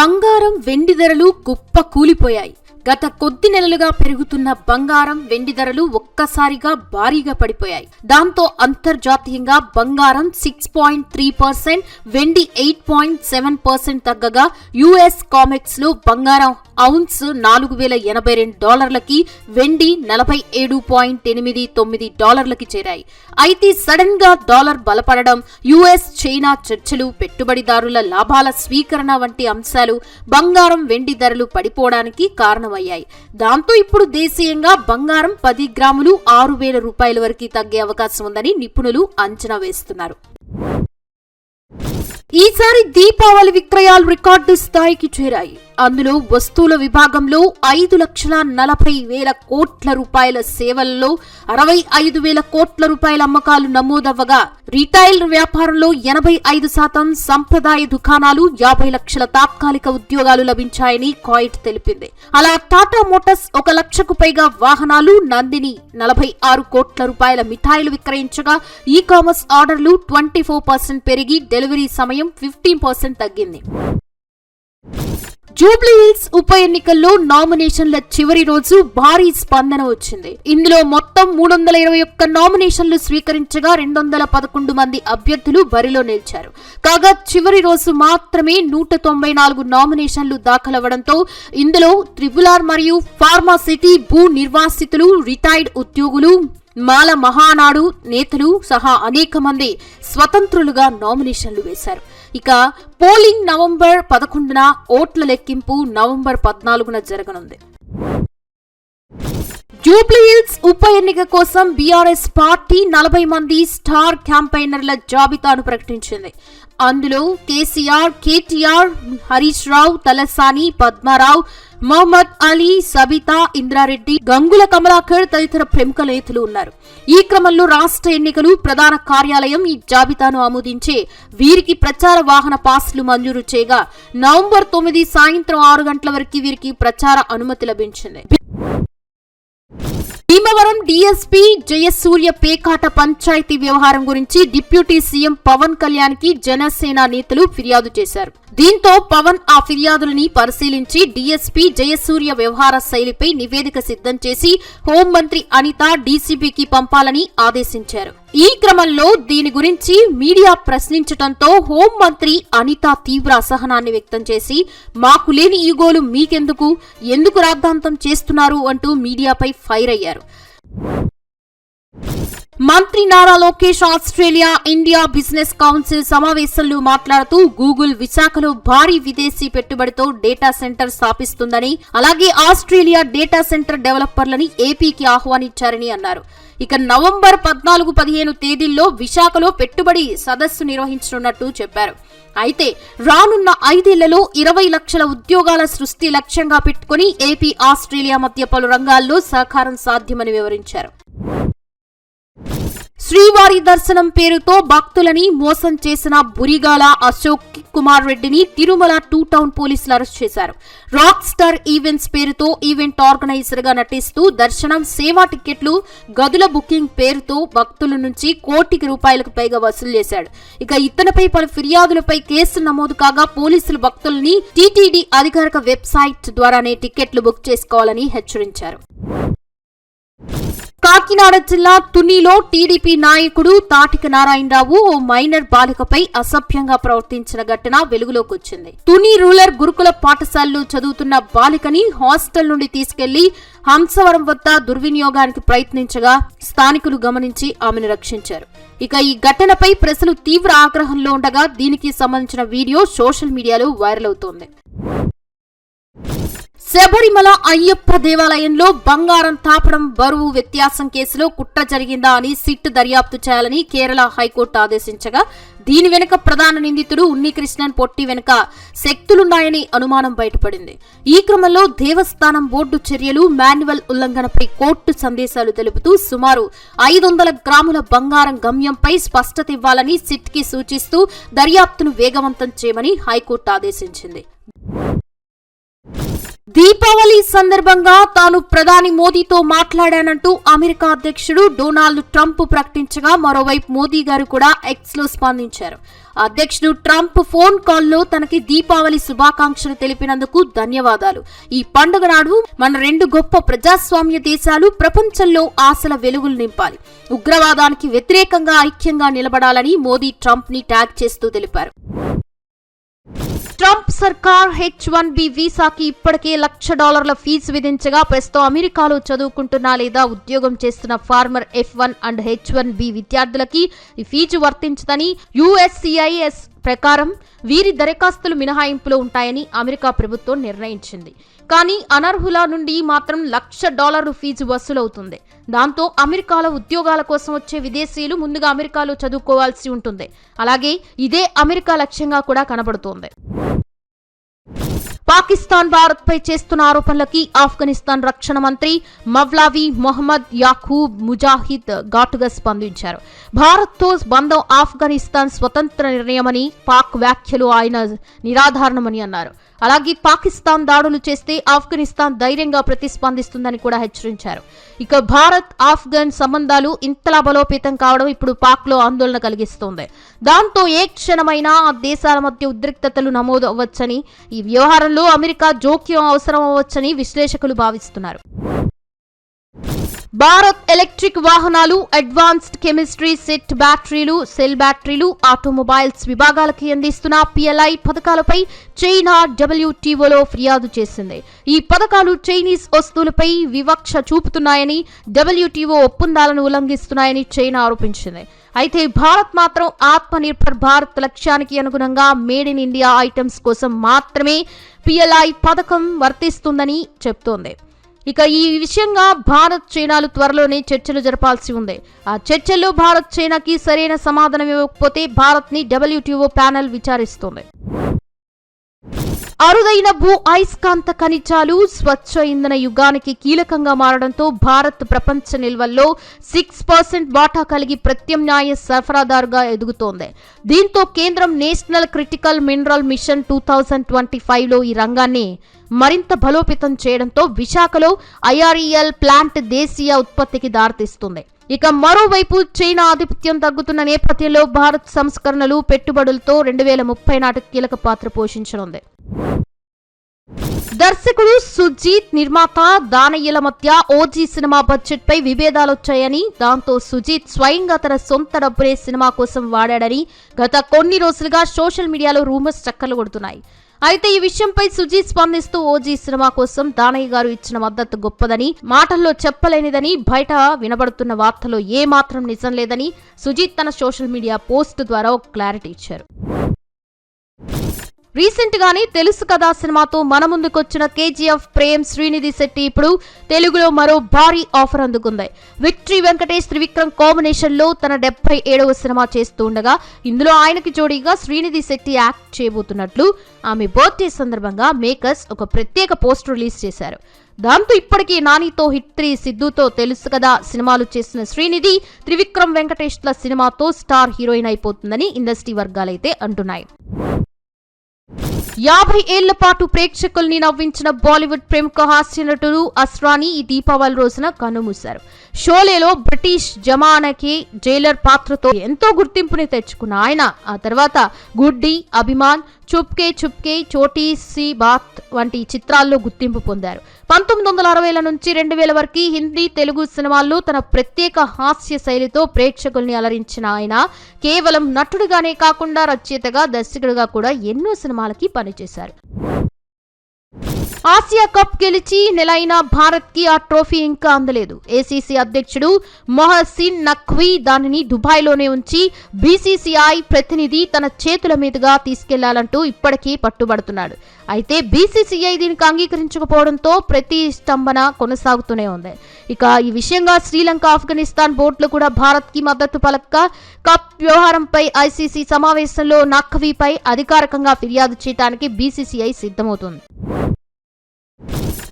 బంగారం వెండి ధరలు కుప్ప కూలిపోయాయి గత కొద్ది నెలలుగా పెరుగుతున్న బంగారం వెండి ధరలు ఒక్కసారిగా భారీగా పడిపోయాయి. దాంతో అంతర్జాతీయంగా బంగారం సిక్స్ పాయింట్ త్రీ పర్సెంట్ వెండి ఎయిట్ పాయింట్ సెవెన్ పర్సెంట్ తగ్గగా యుఎస్ కామెక్స్లో బంగారం ఔన్స్ నాలుగు వేల ఎనభై రెండు డాలర్లకి వెండి నలభై ఏడు పాయింట్ ఎనిమిది తొమ్మిది డాలర్లకి చేరాయి. అయితే సడన్గా డాలర్ బలపడడం యుఎస్ చైనా చర్చలు పెట్టుబడిదారుల లాభాల స్వీకరణ వంటి అంశాలు బంగారం వెండి ధరలు పడిపోవడానికి కారణం అయ్యాయి దాంతో ఇప్పుడు దేశీయంగా బంగారం పది గ్రాములు ఆరు వేల రూపాయల వరకు తగ్గే అవకాశం ఉందని నిపుణులు అంచనా వేస్తున్నారు. ఈసారి దీపావళి విక్రయాలు రికార్డు స్థాయికి చేరాయి. అందులో వస్తువుల విభాగంలో ఐదు లక్షల నలభై వేల కోట్ల రూపాయల సేవల్లో అరవై ఐదు వేల కోట్ల రూపాయల అమ్మకాలు నమోదవ్వగా. రీటైల్ వ్యాపారంలో ఎనభై ఐదు శాతం సంప్రదాయ దుకాణాలు యాభై లక్షల తాత్కాలిక ఉద్యోగాలు లభించాయని కాయిట్ తెలిపింది. అలా టాటా మోటార్స్ ఒక లక్షకు పైగా వాహనాలు నందిని నలభై ఆరు కోట్ల రూపాయల మిఠాయిలు విక్రయించగా ఈ కామర్స్ ఆర్డర్లు ట్వంటీ ఫోర్ పర్సెంట్ పెరిగి డెలివరీ సమయం ఫిఫ్టీన్ పర్సెంట్ తగ్గింది. జూబ్లీహిల్స్ ఉప ఎన్నికల్లో నామినేషన్ల చివరి రోజు భారీ స్పందన వచ్చింది. ఇందులో మొత్తం మూడు వందల ఇరవై ఒక్క నామినేషన్లు స్వీకరించగా రెండు వందల పదకొండు మంది అభ్యర్థులు బరిలో నిలిచారు. కాగా చివరి రోజు మాత్రమే నూట తొంభై నాలుగు నామినేషన్లు దాఖలవ్వడంతో ఇందులో త్రిబులార్ మరియు ఫార్మాసిటీ భూ నిర్వాసితులు రిటైర్డ్ ఉద్యోగులు మాల మహానాడు నేతలు సహా అనేక మంది స్వతంత్రులుగా నామినేషన్లు వేశారు. ఇక పోలింగ్ నవంబర్ పదకొండున ఓట్ల లెక్కింపు నవంబర్ పద్నాలుగున జరగనుంది. జూబ్లీహిల్స్ ఉప ఎన్నిక కోసం బీఆర్ఎస్ పార్టీ నలభై మంది స్టార్ క్యాంపైనర్ల జాబితాను ప్రకటించింది. అందులో కేసీఆర్ కేటీఆర్ హరీష్ రావు తలసాని పద్మారావు మొహమ్మద్ అలీ సబితా ఇంద్రారెడ్డి గంగుల కమలాకర్ తదితర ప్రముఖ నేతలు ఉన్నారు. ఈ క్రమంలో రాష్ట్ర ఎన్నికలు ప్రధాన కార్యాలయం ఈ జాబితాను ఆమోదించే వీరికి ప్రచార వాహన పాస్లు మంజూరు చేయగా నవంబర్ తొమ్మిది సాయంత్రం ఆరు గంటల వరకు వీరికి ప్రచార అనుమతి లభించింది. భీమవరం డీఎస్పీ జయసూర్య పేకాట పంచాయతీ వ్యవహారం గురించి డిప్యూటీ సీఎం పవన్ కళ్యాణ్కి జనసేన నేతలు ఫిర్యాదు చేశారు. దీంతో పవన్ ఆ ఫిర్యాదులని పరిశీలించి డీఎస్పీ జయసూర్య వ్యవహార శైలిపై నివేదిక సిద్ధం చేసి హోంమంత్రి అనిత డీసీపీకి పంపాలని ఆదేశించారు. ఈ క్రమంలో దీని గురించి మీడియా ప్రశ్నించడంతో హోంమంత్రి అనిత తీవ్ర అసహనాన్ని వ్యక్తం చేసి మాకు లేని ఈగోలు మీకెందుకు? ఎందుకు రాద్ధాంతం చేస్తున్నారు? అంటూ మీడియాపై ఫైర్ అయ్యారు. మంత్రి Nara Lokesh Australia India business council సమావేశంలో మాట్లాడుతూ గూగుల్ విశాఖలో భారీ విదేశీ పెట్టుబడితో డేటా సెంటర్ స్థాపిస్తుందని అలాగే ఆస్ట్రేలియా డేటా సెంటర్ డెవలపర్లని ఏపీకి ఆహ్వానించారని అన్నారు. ఇక నవంబర్ పద్నాలుగు పదిహేను తేదీల్లో విశాఖలో పెట్టుబడి సదస్సు నిర్వహించనున్నట్టు చెప్పారు. అయితే రానున్న ఐదేళ్ళలో ఇరవై లక్షల ఉద్యోగాల సృష్టి లక్ష్యంగా పెట్టుకుని ఏపీ ఆస్ట్రేలియా మధ్య పలు రంగాల్లో సహకారం సాధ్యమని వివరించారు. శ్రీవారి దర్శనం పేరుతో భక్తులని మోసం చేసిన బురిగాల అశోక్ కుమార్ రెడ్డిని తిరుమల టూ టౌన్ పోలీసులు అరెస్ట్ చేశారు. రాక్ స్టార్ ఈవెంట్స్ పేరుతో ఈవెంట్ ఆర్గనైజర్గా నటిస్తూ దర్శనం సేవా టికెట్లు గదుల బుకింగ్ పేరుతో భక్తుల నుంచి కోటికి రూపాయలకు పైగా వసూలు చేశాడు. ఇక ఇతనిపై పలు ఫిర్యాదులపై కేసు నమోదు కాగా పోలీసులు భక్తుల్ని టీటీడీ అధికారిక వెబ్సైట్ ద్వారానే టికెట్లు బుక్ చేసుకోవాలని హెచ్చరించారు. కాకినాడ జిల్లా తునిలో టీడీపీ నాయకుడు తాటిక నారాయణరావు ఓ మైనర్ బాలికపై అసభ్యంగా ప్రవర్తించిన ఘటన వెలుగులోకి వచ్చింది. తుని రూరల్ గురుకుల పాఠశాలలో చదువుతున్న బాలికని హాస్టల్ నుండి తీసుకెళ్ళి హంసవరం వద్ద దుర్వినియోగానికి ప్రయత్నించగా స్థానికులు గమనించి ఆమెను రక్షించారు. ఇక ఈ ఘటనపై ప్రజలు తీవ్ర ఆగ్రహంలో ఉండగా దీనికి సంబంధించిన వీడియో సోషల్ మీడియాలో వైరల్ అవుతోంది. శబరిమల అయ్యప్ప దేవాలయంలో బంగారం తాపడం బరువు వ్యత్యాసం కేసులో కుట్ర జరిగిందా అని సిట్ దర్యాప్తు చేయాలని కేరళ హైకోర్టు ఆదేశించగా దీని వెనుక ప్రధాన నిందితుడు ఉన్నికృష్ణన్ పొట్టి వెనుక శక్తులున్నాయని అనుమానం బయటపడింది. ఈ క్రమంలో దేవస్థానం బోర్డు చర్యలు మాన్యువల్ ఉల్లంఘనపై కోర్టు సందేశాలు తెలుపుతూ సుమారు ఐదు వందల గ్రాముల బంగారం గమ్యంపై స్పష్టత ఇవ్వాలని సిట్కి సూచిస్తూ దర్యాప్తును వేగవంతం చేయమని హైకోర్టు ఆదేశించింది. దీపావళి సందర్భంగా తాను ప్రధాని మోదీతో మాట్లాడానంటూ అమెరికా అధ్యక్షుడు డొనాల్డ్ ట్రంప్ ప్రకటించగా మరోవైపు మోదీ గారు కూడా ఎక్స్లో స్పందించారు. అధ్యక్షుడు ట్రంప్ ఫోన్ కాల్లో తనకి దీపావళి శుభాకాంక్షలు తెలిపినందుకు ధన్యవాదాలు. ఈ పండుగ నాడు మన రెండు గొప్ప ప్రజాస్వామ్య దేశాలు ప్రపంచంలో ఆశల వెలుగులు నింపాలి. ఉగ్రవాదానికి వ్యతిరేకంగా ఐక్యంగా నిలబడాలని మోదీ ట్రంప్ని ట్యాగ్ చేస్తూ తెలిపారు. ట్రంప్ సర్కార్ హెచ్ వన్ బి వీసాకి ఇప్పటికే లక్ష డాలర్ల ఫీజు విధించగా ప్రస్తుతం అమెరికాలో చదువుకుంటున్న లేదా ఉద్యోగం చేస్తున్న former F one and H one B విద్యార్థులకి ఈ ఫీజు వర్తించదని యుఎస్సిఐఎస్ ప్రకారం వీరి దరఖాస్తులు మినహాయింపులో ఉంటాయని అమెరికా ప్రభుత్వం నిర్ణయించింది. కానీ అనర్హుల నుండి మాత్రం లక్ష డాలర్లు ఫీజు వసూలవుతుంది. దాంతో అమెరికాలో ఉద్యోగాల కోసం వచ్చే విదేశీయులు ముందుగా అమెరికాలో చదువుకోవాల్సి ఉంటుంది. అలాగే ఇదే అమెరికా లక్ష్యంగా కూడా కనబడుతోంది. పాకిస్తాన్ భారత్ పై చేస్తున్న ఆరోపణలకి ఆఫ్ఘనిస్తాన్ రక్షణ మంత్రి మవ్లావి మొహమ్మద్ యాఖూబ్ ముజాహిద్ ఘాటుగా స్పందించారు. భారత్తో బంధం ఆఫ్ఘనిస్తాన్ స్వతంత్ర నిర్ణయమని పాక్ వ్యాఖ్యలు ఆయన నిరాధారణమని అన్నారు. అలాగే పాకిస్తాన్ దాడులు చేస్తే ఆఫ్ఘనిస్తాన్ ధైర్యంగా ప్రతిస్పందిస్తుందని కూడా హెచ్చరించారు. ఇక భారత్ ఆఫ్ఘన్ సంబంధాలు ఇంతలా బలోపేతం కావడం ఇప్పుడు పాక్లో ఆందోళన కలిగిస్తోంది. దాంతో ఏ క్షణమైనా ఆ దేశాల మధ్య ఉద్రిక్తతలు నమోదు అవ్వచ్చని ఈ వ్యవహారంలో అమెరికా జోక్యం అవసరం అవ్వచ్చని విశ్లేషకులు భావిస్తున్నారు. భారత్ ఎలక్ట్రిక్ వాహనాలు అడ్వాన్స్డ్ కెమిస్ట్రీ సెట్ బ్యాటరీలు సెల్ బ్యాటరీలు ఆటోమొబైల్స్ విభాగాలకి అందిస్తున్న పిఎల్ఐ పథకాలపై చైనా డబ్ల్యూటీఓలో ఫిర్యాదు చేసింది. ఈ పథకాలు చైనీస్ వస్తువులపై వివక్ష చూపుతున్నాయని డబ్ల్యూటీఓ ఒప్పందాలను ఉల్లంఘిస్తున్నాయని చైనా ఆరోపించింది. అయితే భారత్ మాత్రం ఆత్మ నిర్భర్ భారత్ లక్ష్యానికి అనుగుణంగా మేడ్ ఇన్ ఇండియా ఐటమ్స్ కోసం మాత్రమే పిఎల్ఐ పథకం వర్తిస్తుందని చెప్తోంది. ఇక ఈ విషయంగా భారత్ చైనాలు త్వరలోనే చర్చలు జరపాల్సి ఉంది. ఆ చర్చల్లో భారత్ చైనాకి సరైన సమాధానం ఇవ్వకపోతే భారత్ని డబ్ల్యూటీఓ ప్యానెల్ విచారిస్తోంది. అరుదైన భూ అయస్కాంత ఖనిజాలు స్వచ్ఛ ఇంధన యుగానికి కీలకంగా మారడంతో భారత్ ప్రపంచ నిల్వల్లో సిక్స్ పర్సెంట్ వాటా కలిగి ప్రత్యామ్నాయ సరఫరాదారుగా ఎదుగుతోంది. దీంతో కేంద్రం national critical mineral mission two thousand twenty ఫైవ్లో ఈ రంగాన్ని మరింత బలోపేతం చేయడంతో విశాఖలో ఐఆర్ఈఎల్ ప్లాంట్ దేశీయ ఉత్పత్తికి దారితీస్తుంది. ఇక మరోవైపు చైనా ఆధిపత్యం తగ్గుతున్న నేపథ్యంలో భారత్ సంస్కరణలు పెట్టుబడులతో రెండు వేల ముప్పై నాటి కీలక పాత్ర పోషించనుంది. దర్శకుడు సుజీత్ నిర్మాత దానయ్యల మధ్య ఓజీ సినిమా బడ్జెట్ పై విభేదాలొచ్చాయని దాంతో సుజీత్ స్వయంగా తన సొంత డబ్బునే సినిమా కోసం వాడాడని గత కొన్ని రోజులుగా సోషల్ మీడియాలో రూమర్స్ చక్కర్లు కొడుతున్నాయి. అయితే ఈ విషయంపై సుజీత్ స్పందిస్తూ ఓజీ సినిమా కోసం దానయ్య గారు ఇచ్చిన మద్దతు గొప్పదని మాటల్లో చెప్పలేనిదని బయట వినబడుతున్న వార్తలో ఏ మాత్రం నిజం లేదని సుజీత్ తన సోషల్ మీడియా పోస్ట్ ద్వారా ఒక క్లారిటీ ఇచ్చారు. రీసెంట్ గానే తెలుసు కదా సినిమాతో మన ముందుకొచ్చిన కేజీఎఫ్ ప్రేమ్ శ్రీనిధి శెట్టి ఇప్పుడు తెలుగులో మరో భారీ ఆఫర్ అందుకుంది. విక్టరీ వెంకటేష్ త్రివిక్రమ్ కాంబినేషన్లో తన డెబ్బై ఏడవ సినిమా చేస్తూ ఉండగా ఇందులో ఆయనకి జోడీగా శ్రీనిధి శెట్టి యాక్ట్ చేయబోతున్నట్లు ఆమె బర్త్డే సందర్భంగా మేకర్స్ ఒక ప్రత్యేక పోస్ట్ రిలీజ్ చేశారు. దాంతో ఇప్పటికీ నానితో హిట్ త్రీ సిద్ధుతో తెలుసు కదా సినిమాలు చేసిన శ్రీనిధి త్రివిక్రమ్ వెంకటేష్ల సినిమాతో స్టార్ హీరోయిన్ అయిపోతుందని ఇండస్ట్రీ వర్గాలైతే అంటున్నాయి. you. యాభై ఏళ్ళ పాటు ప్రేక్షకుల్ని నవ్వించిన బాలీవుడ్ ప్రముఖ హాస్య నటుడు అస్రాని ఈ దీపావళి రోజున కన్నుమూశారు. షోలేలో బ్రిటిష్ జమానకి జైలర్ పాత్రతో ఎంతో గుర్తింపుని తెచ్చుకున్న ఆయన ఆ తర్వాత గుడ్డి అభిమాన్ చుప్కే చుప్కే చోటీ సి బాత్ వంటి చిత్రాల్లో గుర్తింపు పొందారు. పంతొమ్మిది వందల అరవైల నుంచి రెండు వేల వరకు హిందీ తెలుగు సినిమాల్లో తన ప్రత్యేక హాస్య శైలితో ప్రేక్షకుల్ని అలరించిన ఆయన కేవలం నటుడిగానే కాకుండా రచయితగా దర్శకుడిగా కూడా ఎన్నో సినిమాలకి పనిచేశారు. ఆసియా కప్ గెలిచి నెలైన భారత్కి ఆ ట్రోఫీ ఇంకా అందలేదు. ఏసీసీ అధ్యక్షుడు మొహసిన్ నఖ్వీ దానిని దుబాయ్లోనే ఉంచి బీసీసీఐ ప్రతినిధి తన చేతుల మీదుగా తీసుకెళ్ళాలంటూ ఇప్పటికీ పట్టుబడుతున్నాడు. అయితే బీసీసీఐ దీనికి అంగీకరించకపోవడంతో ప్రతిష్టంభన కొనసాగుతూనే ఉంది. ఇక ఈ విషయంగా శ్రీలంక ఆఫ్ఘనిస్తాన్ బోర్డులు కూడా భారత్కి మద్దతు పలక్క కప్ వ్యవహారంపై ఐసీసీ సమావేశంలో నఖ్వీపై అధికారికంగా ఫిర్యాదు చేయడానికి బీసీసీఐ సిద్ధమవుతుంది.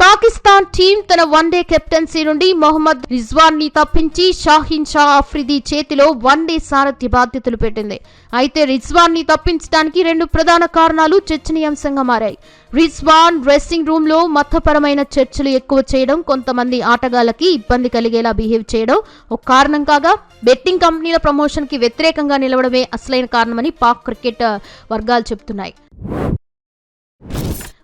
పాకిస్తాన్ టీం తన వన్డే కెప్టెన్సీ నుండి మొహమ్మద్ రిజ్వాన్ని తప్పించి షాహీన్ షా అఫ్రిది చేతిలో వన్డే సారథ్య బాధ్యతలు పెట్టింది. అయితే రిజ్వాన్ని తప్పించడానికి రెండు ప్రధాన కారణాలు చర్చనీయాంశంగా మారాయి. రిజ్వాన్ డ్రెస్సింగ్ రూమ్లో మతపరమైన చర్చలు ఎక్కువ చేయడం కొంతమంది ఆటగాళ్ళకి ఇబ్బంది కలిగేలా బిహేవ్ చేయడం ఒక కారణం కాగా బెట్టింగ్ కంపెనీల ప్రమోషన్కి వ్యతిరేకంగా నిలవడమే అసలైన కారణమని పాక్ క్రికెట్ వర్గాలు చెబుతున్నాయి.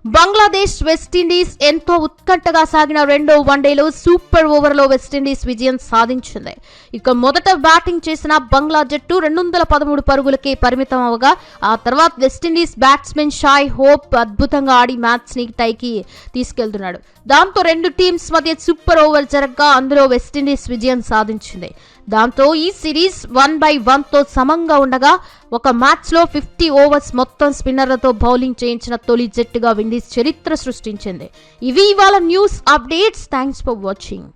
బంగ్లాదేశ్ వెస్టిండీస్ ఎంతో ఉత్కంఠగా సాగిన రెండో వన్డేలో సూపర్ ఓవర్లో వెస్టిండీస్ విజయం సాధించింది. ఇక మొదట బ్యాటింగ్ చేసిన బంగ్లా జట్టు రెండు వందల పదమూడు పరుగులకే పరిమితం అవగా ఆ తర్వాత వెస్టిండీస్ బ్యాట్స్మెన్ షాయ్ హోప్ అద్భుతంగా ఆడి మ్యాచ్ని టైకి తీసుకెళ్తున్నాడు. దాంతో రెండు టీమ్స్ మధ్య సూపర్ ఓవర్ జరగగా అందులో వెస్టిండీస్ విజయం సాధించింది. దాంతో ఈ సిరీస్ వన్ బై వన్తో సమంగా ఉండగా ఒక మ్యాచ్లో ఫిఫ్టీ ఓవర్స్ మొత్తం స్పిన్నర్లతో బౌలింగ్ చేయించిన తొలి జట్టుగా విండీస్ చరిత్ర సృష్టించింది. ఇవి ఇవాళ news updates. Thanks for watching.